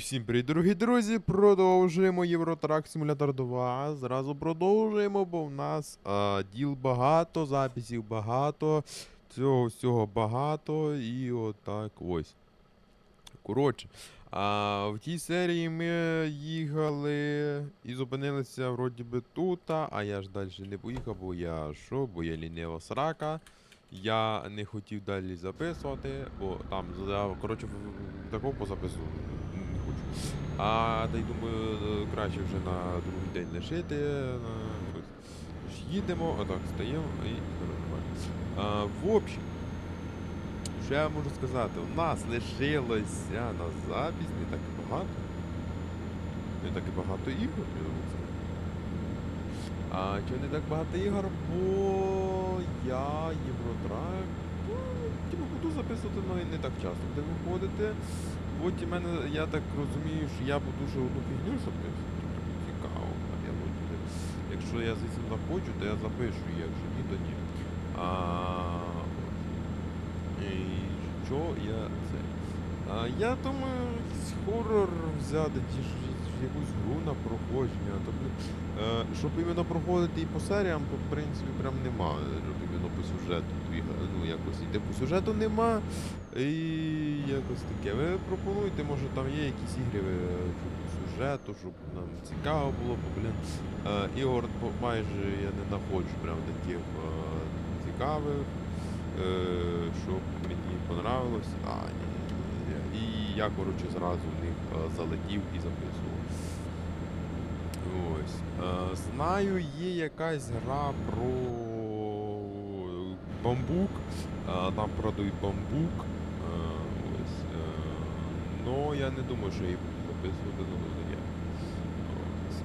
всім привіт, дорогі друзі! Продовжуємо Євротрак Симулятор 2. Зразу продовжуємо, бо в нас а, діл багато, записів багато, цього всього багато і отак ось. Коротше, а, в тій серії ми їхали і зупинилися вроді би тут, а я ж далі не поїхав, бо я що, бо я лінива срака. Я не хотів далі записувати, бо там коротше такого по запису не хочу. А та й думаю, краще вже на другий день лишити. Їдемо, отак стаємо і. А, в общем, що я можу сказати? У нас лишилося на запись не так і багато. Не так і багато ігор, я думаю. А чого не так багато ігор? Бо я Євротрак. Ну, типу, буду записувати але не так часто буде виходити. Потім мене, я так розумію, що я буду ще одну фігню записувати. Цікаво. Я би- Якщо я звісно захочу, то я запишу, якщо ні, то ні. А, і що я це? А, я думаю, хорор взяти, чи якусь гру на проходження. Тобто, щоб іменно проходити і по серіям, то в принципі прям нема. Щоб іменно по сюжету. Ну, якось іде по сюжету нема. І якось таке. Ви пропонуйте, може там є якісь ігри е, по сюжету, щоб нам цікаво було, бо, блін, е, ігор майже я не знаходжу прям таких е, цікавих, е, щоб мені понравилось. А, ні. І я, коротше, зразу в них е, залетів і записував. Ось. Е, знаю, є якась гра про бамбук. Е, там продають бамбук. Е, ось. Е, но я не думаю, що її записувати додає.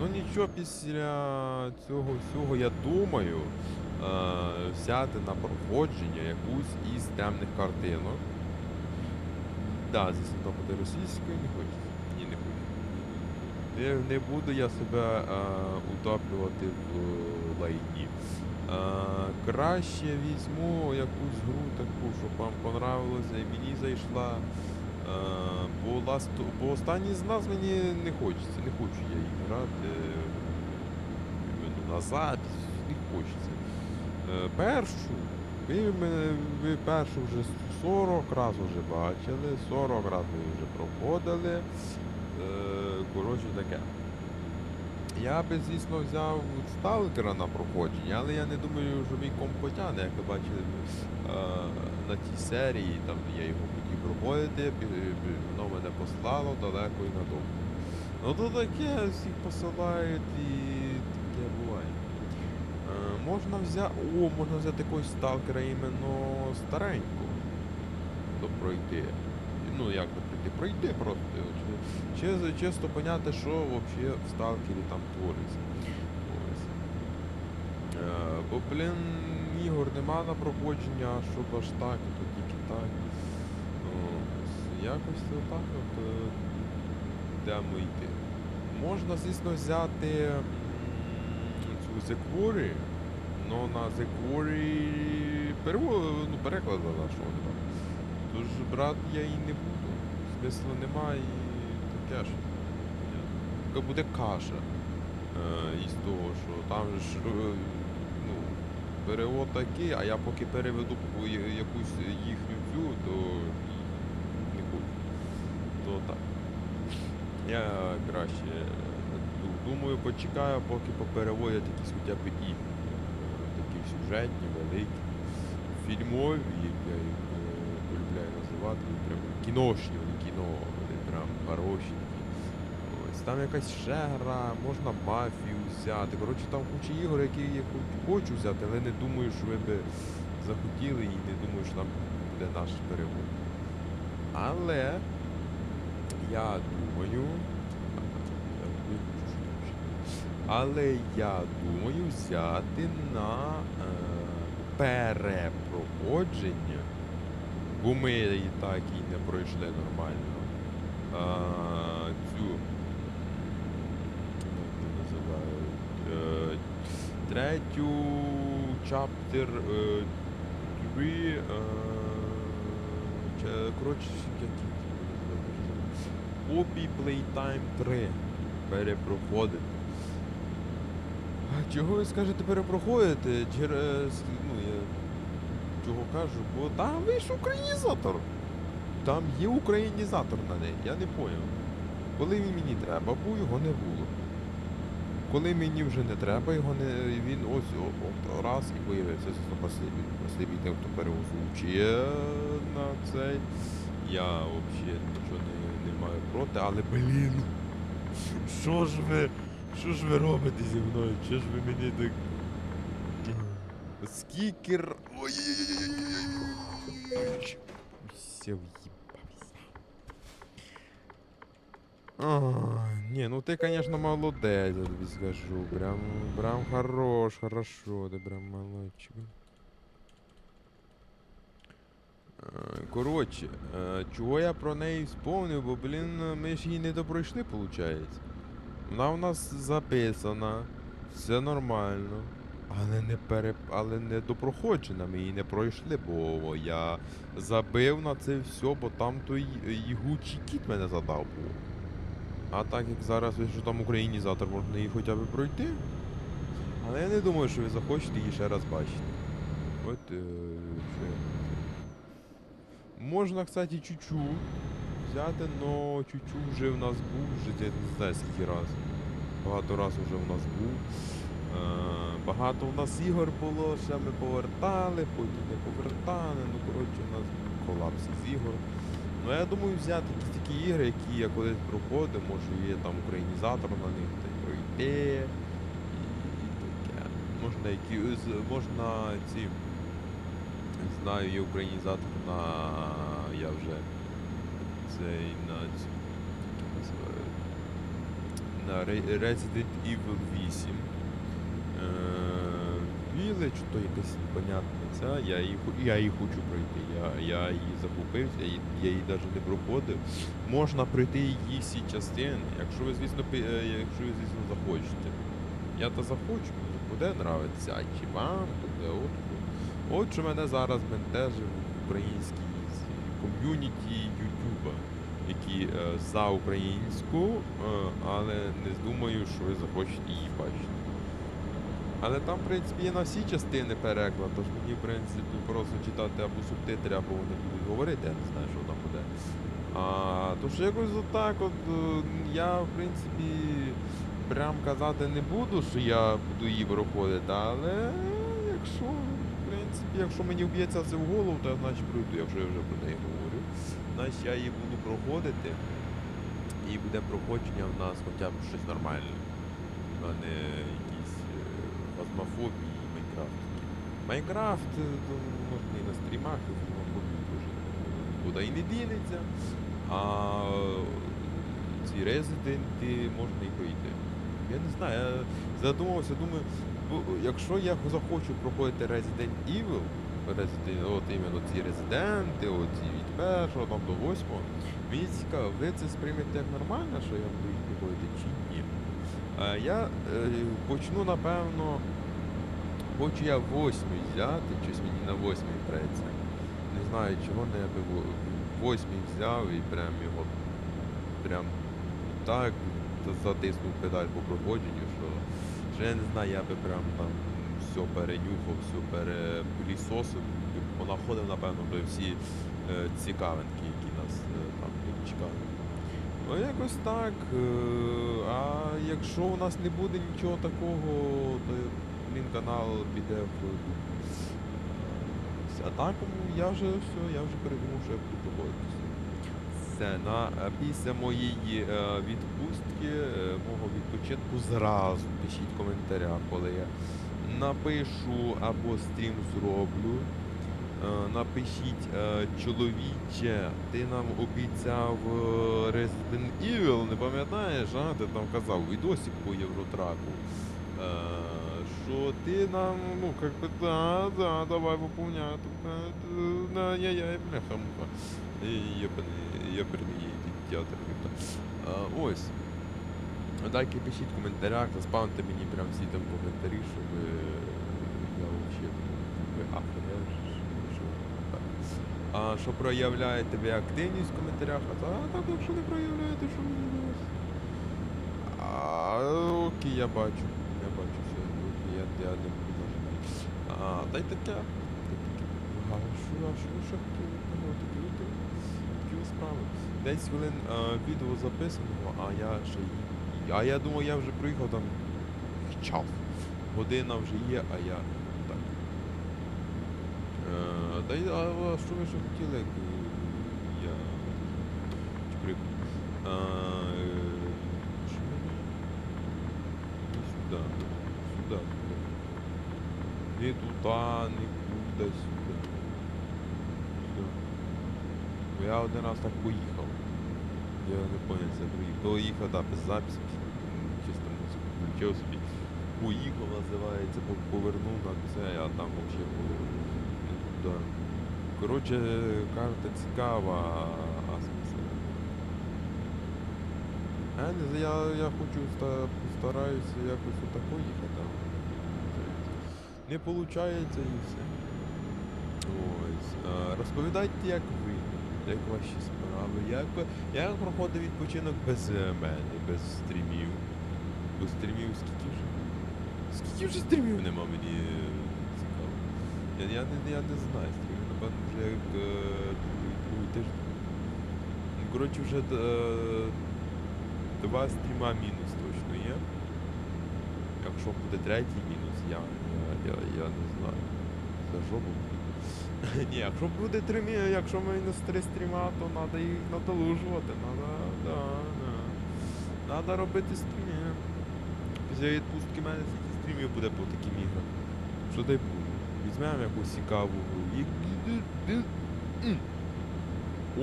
Ну нічого, після цього всього я думаю е, взяти на проходження якусь із темних картинок. Да, звісно, там буде російською, не хочеться. Не. Не, буду я себе е, утоплювати в е, лайні. Е, краще візьму якусь гру таку, щоб вам понравилося і мені зайшла. Е, бо, ласт, бо останній з нас мені не хочеться, не хочу я їх грати е, на запись, не хочеться. Е, першу, ви, ви першу вже 40 разів вже бачили, 40 разів ви вже проходили. Е, таке. Я би, звісно, взяв сталкера на проходження, але я не думаю, що мій комп потягне, як ви бачили е, на тій серії, там я його хотів проходити, воно мене послало далеко і надовго. Ну то таке всіх посилають і таке буває. Е, можна взяти. О, можна взяти якогось сталкера іменно старенького. То пройти. Ну як то пройти? Пройти просто. Чи, чи, чисто поняти, що взагалі в сталкері там твориться. Е, бо, блін, ігор нема на проходження, щоб аж так, то тільки так. Ось. Якось отак от е, йдемо йти. Можна, звісно, взяти цю Зекворі, але на Зекворі ну, переклад нашого нема. Тож брати я і не буду. Смислу нема і таке. Яка буде каша. Е, із того, що там ж е, ну, перевод такий, а я поки переведу якусь їхню цю, то не хочу. То так. Я краще е, думаю, почекаю, поки попереводять якісь хоча б. Е, Такі сюжетні, великі, фільмові, як я їх е, полюбляю називати, вони прям кіношні, кіно, прям Ось там якась ще гра, можна мафію взяти. Коротше, там куча ігор, які я хочу взяти, але не думаю, що ви би захотіли і не думаю, що там буде наш перевод. Але я думаю. Але я думаю взяти на е, перепроходження, бо ми і так і не пройшли нормально. Цю називають? Е, третю чаптер 3. Е, ча- коротше, Phasmophobia Playtime 3. Перепроходити. Чого ви скажете перепроходити? Через. Ну, я чого кажу, бо там вийшов українізатор. Там є українізатор на неї, я не поняв. Коли він мені треба, був його не було. Коли мені вже не треба, його не. Він ось о, раз і появився. Це спасибі. Спасибі тим, хто переозвучує на цей. Я взагалі нічого не, не маю проти, але блін. Що ж ви? Що ж ви робите зі мною? Що ж ви мені так. Скільки р... ой Все в'їбався. А, не, ну ты, конечно, молодець, я тобі скажу. Прям, прям хорош, хорошо, ти прям молодчик. Коротше, чого я про неї вспомнив, бо, блін, ми ж її не допройшли, виходить. Вона у нас записана, все нормально. Але не пере... але не допроходжена, ми її не пройшли, бо я забив на це все, бо там той ягучий кіт мене задав був. А так як зараз що там українізатор, можна її хоча б пройти. Але я не думаю, що ви захочете її ще раз бачити. От е, що Можна, кстати, чучу взяти, но чучу вже в нас був, вже я не знаю скільки раз. Багато раз вже в нас був. Е, багато у нас ігор було, ще ми повертали, потім не повертали. Ну, коротше, у нас колапс із ігор. Ну я думаю взяти такі ігри, які я колись проходив, може є там українізатор на них, та. І таке. Можна які можна ці. Знаю, є українізатор на. Я вже цей на На Resident Evil 8. Е, Village, то якась непонятна ця, я її, я її хочу пройти. Я, я її захопився, я, її- я її навіть не проходив. Можна пройти її всі частини, якщо ви, звісно, е, якщо ви, звісно, захочете. Я то захочу, буде нравитися, а чи вам буде от. От що мене зараз бентежить в українській ком'юніті Ютуба, які е, за українську, е, але не думаю, що ви захочете її бачити. Але там, в принципі, є на всі частини переклад, тож мені, в принципі, просто читати або субтитри, або вони будуть говорити, я не знаю, що там буде. А, тож якось отак от е, я, в принципі, прям казати не буду, що я буду її проходити, але якщо, в принципі, якщо мені вб'ється це в голову, то я значить пройду, якщо я вже про неї говорю. Значить я її буду проходити. І буде проходження в нас хоча б щось нормальне. А не фазмофобії і Майнкрафт. Майнкрафт е, можна і на стрімах, і фазмофобію теж нікуди і не дінеться. А ці резиденти можна і пройти. Я не знаю, я задумався, думаю, якщо я захочу проходити Resident Evil, Resident, от іменно ці резиденти, от ці від першого там до восьмого, мені цікаво, ви це сприймете нормально, що я буду їх проходити чи ні? Я е, почну, напевно, хочу я восьмий взяти, щось мені на восьмий треться. Не знаю, чого не я би во- восьмий взяв і прям його прям так затиснув педаль по проходженню, що, що я не знаю, я би прям там все перенюхав, все перепилісосив, понаходив, напевно, би всі е, цікавинки, які нас е, там чекали. Ну, якось так. е, А якщо у нас не буде нічого такого, то блін, канал піде в дупу. А так ну, я вже все, я вже передумав, що я буду проходити. Все, на, е, після моєї е, відпустки, е, мого відпочинку зразу пишіть в коментарях, коли я напишу або стрім зроблю. Е, Напишіть, е, чоловіче, ти нам обіцяв е, Resident Evil, не пам'ятаєш, а? Ти там казав відосик по Євротраку. Що ти нам, ну, как би, да, да, давай выполняй. Да, я, я, бляха, муха. Єбаний, єбаний. А, ось. Дайте пишіть в коментарях, заспавнте мені прям всі там коментарі, щоб я так. А що проявляєте ви активність в коментарях, а так, якщо не проявляєте, що мені? А, окей, я бачу. Я я, я буду. А, та й таке. Що, а що? Ну, такі такі справи. 10 хвилин а, відео записаного, а я ще. А я думаю, я вже приїхав там час. Година вже є, а я так. Е, Та й, а, що ви ще хотіли, як е, я чи приїхав? А, е, що мені? Не сюди. Сюди. сюди. Не туди, нікуди, сюди. Бо я один раз так поїхав. Я не поняв, це приїхав. Поїхав, да, без запису. Чисто включив собі. Поїхав, називається, по- повернув на це, а там взагалі було не туди. Коротше, карта цікава, а смисл. Я, я, хочу ста- постараюся якось отако їхати. Не виходить і все. Ось. Розповідайте, як ви, як ваші справи, як, як проходить відпочинок без мене, без стрімів. Без стрімів скільки вже? Скільки вже стрімів нема, мені е, цікаво. Я, я, не, я не знаю, стрімів, напевно, вже як е, другий тиждень. Ну, коротше, вже е, два стріма мінус точно є. Якщо буде третій мінус, я, я, я, не знаю. Це жопу. Ні, якщо буде три мі- якщо мінус три стріма, то треба їх надолужувати. Надо, да, да. Надо робити стріми. Після відпустки мене скільки стрімів буде по таким іграм. Що дай буде? Візьмемо якусь цікаву гру.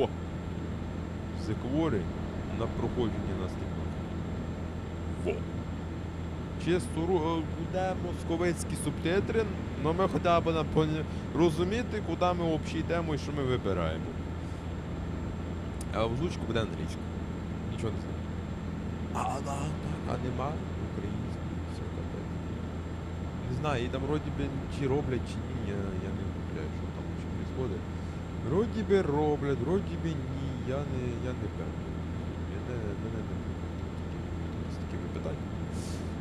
О! Секвори на проходження стрімах. Во! Е, буде московицькі субтитри, але ми хоча б розуміти, куди ми взагалі йдемо і що ми вибираємо. А озвучка буде англійська. Нічого не знаю. А, да, так, а нема української. Не знаю, і там вроді би чи роблять, чи ні, я, я не купляю, що там чи відбувається. Вроді би роблять, вроді би ні, я не, я не певний. Мене, мене не з такими питаннями.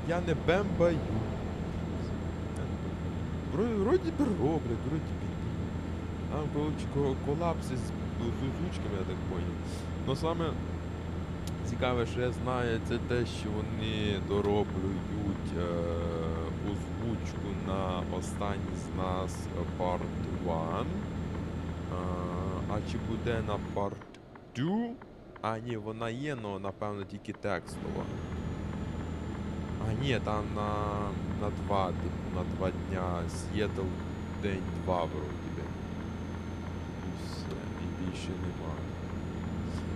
Я не бембаю. Вроді би роблять, вроді би. Там, колапси з, озвучками, я так поняв. Но саме цікаве, що я знаю, це те, що вони дороблюють е, озвучку на останній з нас е, Part 1. А, а чи буде на Part 2? А, ні, вона є, але напевно тільки текстова. А ні, там на, на два, типу, на два дня. Сіетл день два вроді би. І все, і більше немає.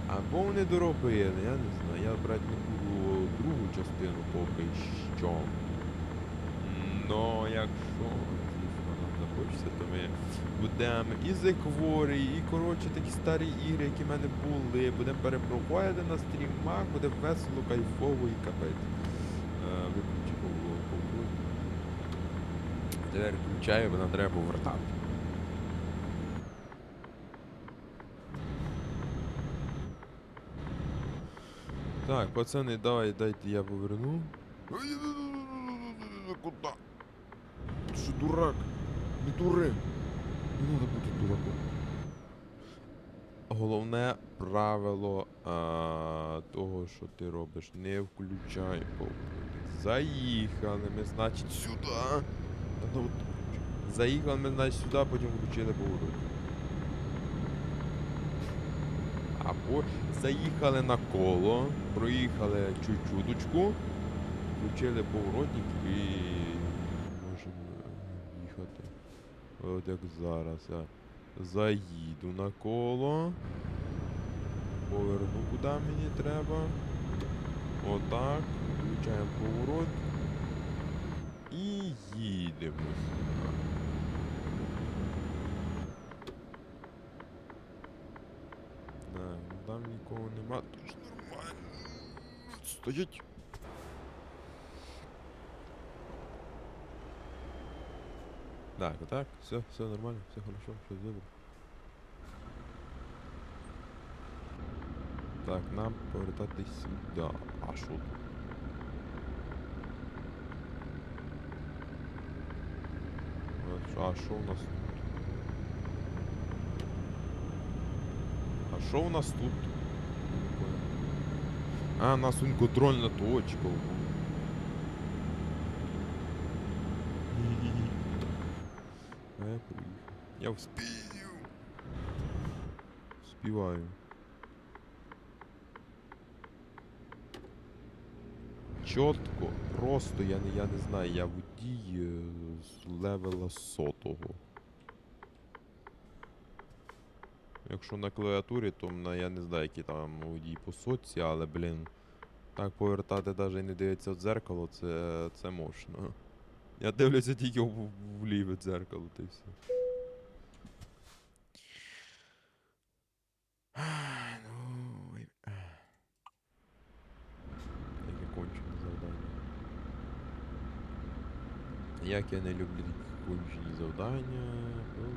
Або вони доробили, я не знаю. Я брати не буду другу частину поки що. Но якщо звісно, нам захочеться, то ми будемо і Quarry, і коротше такі старі ігри, які в мене були, будемо перепроходити на стрімах, буде весело, кайфово і капець. Виключи поволоку. Тепер включаю, бо нам треба повертати. Так, пацани, давай, дайте я поверну. Куда? Ти що, дурак? Не дури. Не треба бути дураком. Головне правило а, того, що ти робиш, не включай. Заїхали ми, значить, сюди. Ну, Заїхали ми, значить, сюди, потім включили поворот. Або заїхали на коло, проїхали чуть-чуточку, включили поворотник і можемо їхати. От як зараз я заїду на коло. Поверну куди мені треба. Отак. Включаємо поворот. І їдемо сюди. Да, ну там нікого нема, тож нормально. Стоять. Да, Так, так, все, все нормально, все хорошо, все добре. Так, нам повертати сюди. А що? А що у нас тут? А що у нас тут? А, у нас уньконтрольна точка. Я вспію. Співаю. Чітко, просто я не, я не знаю, я водій е, з левела сотого. Якщо на клавіатурі, то на, я не знаю, які там водій по соці, але, блін, так повертати навіть не дивитися в дзеркало, це, це мощно. Я дивлюся тільки в, в ліве дзеркало, й все. Ай, Ну, ой, ех. Яке кончене завдання. Як я не люблю кончені завдання. Ну,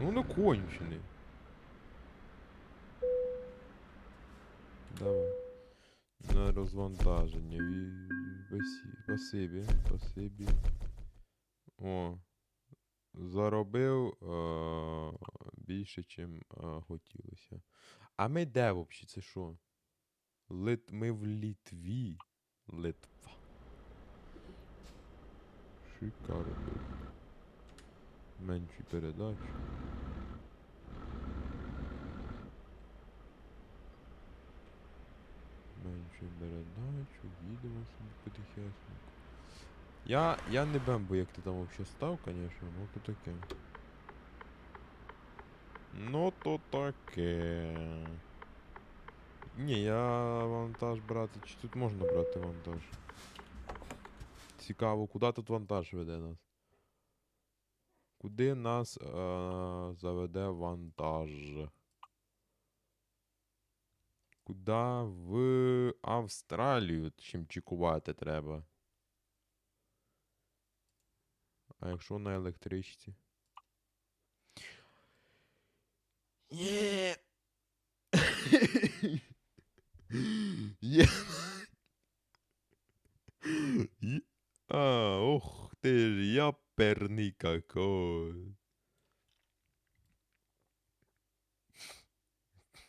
Ну, воно кончене. Давай. На розвантаження. Спасибі, спасибі. О. Заробив е- більше, чим е- хотілося. А ми де взагалі? Це що? Лит... Ми в Літві. Литва. Шикарно. Менші передачі. Менше передачу, їдемо собі. Я, я не бембу, як ти там вообще став, конечно, ну то таке. Ну то таке. Ні, я вантаж брати. Чи тут можна брати вантаж? Цікаво, куди тут вантаж веде нас? Куди нас е, заведе вантаж? Куда в Австралію чим чекувати треба? А якщо на електричці? Є. Є. А, ох ти ж, яперний какой.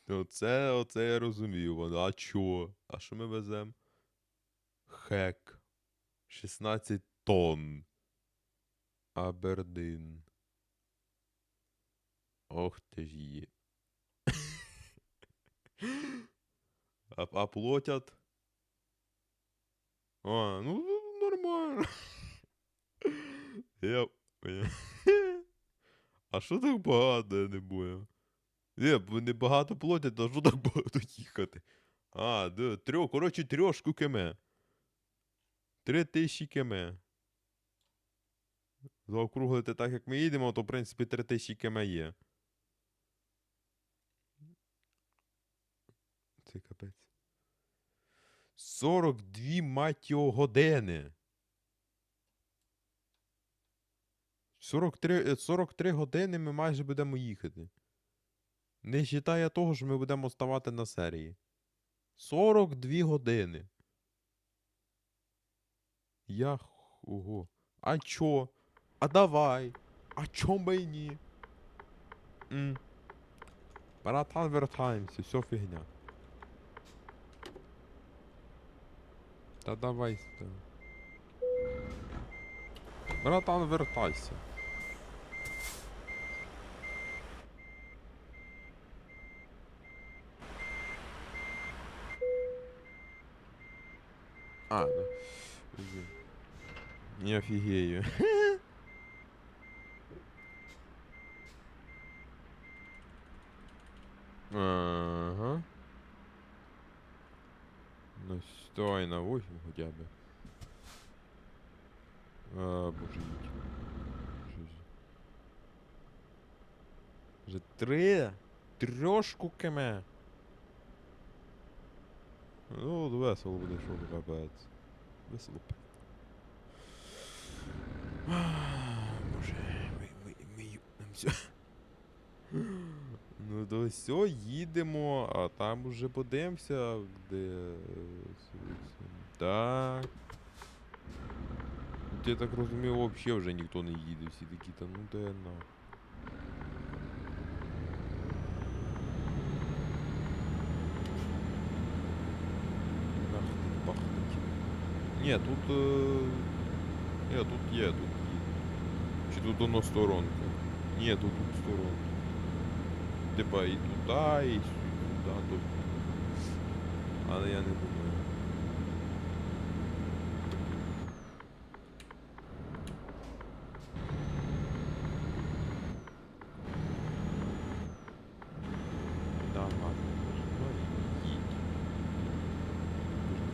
Оце, оце я розумію. А чо? А що ми веземо? Хек. 16 тонн. Абердин. Ох ти ж є. а, а платять? А, ну, нормально. Я. а що так багато, я не бою? Не багато платять, а що так багато їхати? А, да, трьох, коротше, трьошку кеме. Три тисячі кеме. Заокруглити так, як ми їдемо, то в принципі три тисячі кеме є. Це капець. 42 мать його години. 43, е, 43 години ми майже будемо їхати. Не вважає того, що ми будемо ставати на серії. 42 години. Я х- ого. А чо? А давай. А чо би ні? М. Братан, вертаємося, все фігня. Та давай. Братан, вертайся. А, ну. Не офигею. Ага. Ну, стой на 8 хотя бы. А, боже. Вже три? Трьошку кеме. Ну, весело буде, що капець. Весело. Може, ми, ми, юпнемося. Ну то все, їдемо, а там уже подивимося, де. Так. Я так розумію, взагалі вже ніхто не їде, всі такі та ну де на. Ні, тут. Е... Тут є, тут. Чи тут воно сторонка? Ні, тут тут сторонка. Типа і туди, і сюди, тут. Але я не думаю. Да, ладно, ну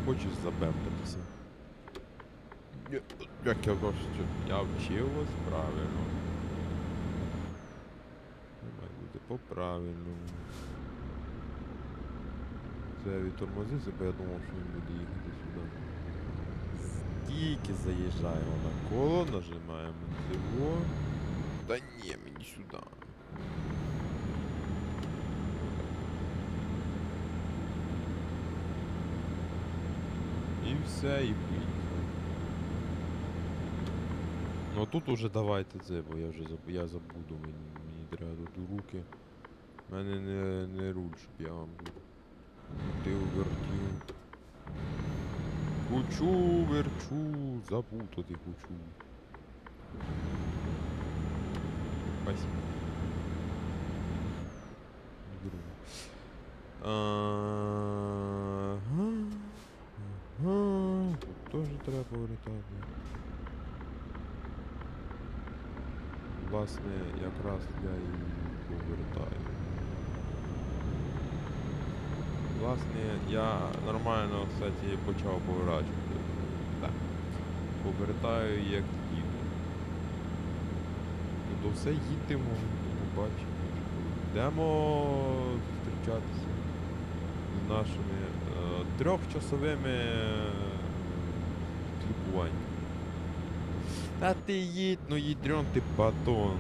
хочеш забемтатися. Як я що я вчив вас правильно. Має бути по-правильному. Це я відтормозився, бо я думав, що він буде їхати сюди. Стільки заїжджаємо на коло, нажимаємо цього. Та ні, мені сюди. І все, і поїхав. Ну тут уже давайте це, бо я вже заб... я забуду, мені, мені треба тут руки. Мене не, не руль, я вам крутив, вертів. Кучу, верчу, запутати хочу. Спасибо. Ага. Тут теж треба повертати. Власне, якраз я і повертаю. Власне, я нормально, кстати, почав поворачувати. Так. Повертаю як їду. Ну то все їдемо, тому бачимо. Йдемо зустрічатися з нашими е, трьохчасовими е, кліпуваннями. Та ти їдь, ну їдрен ти батон.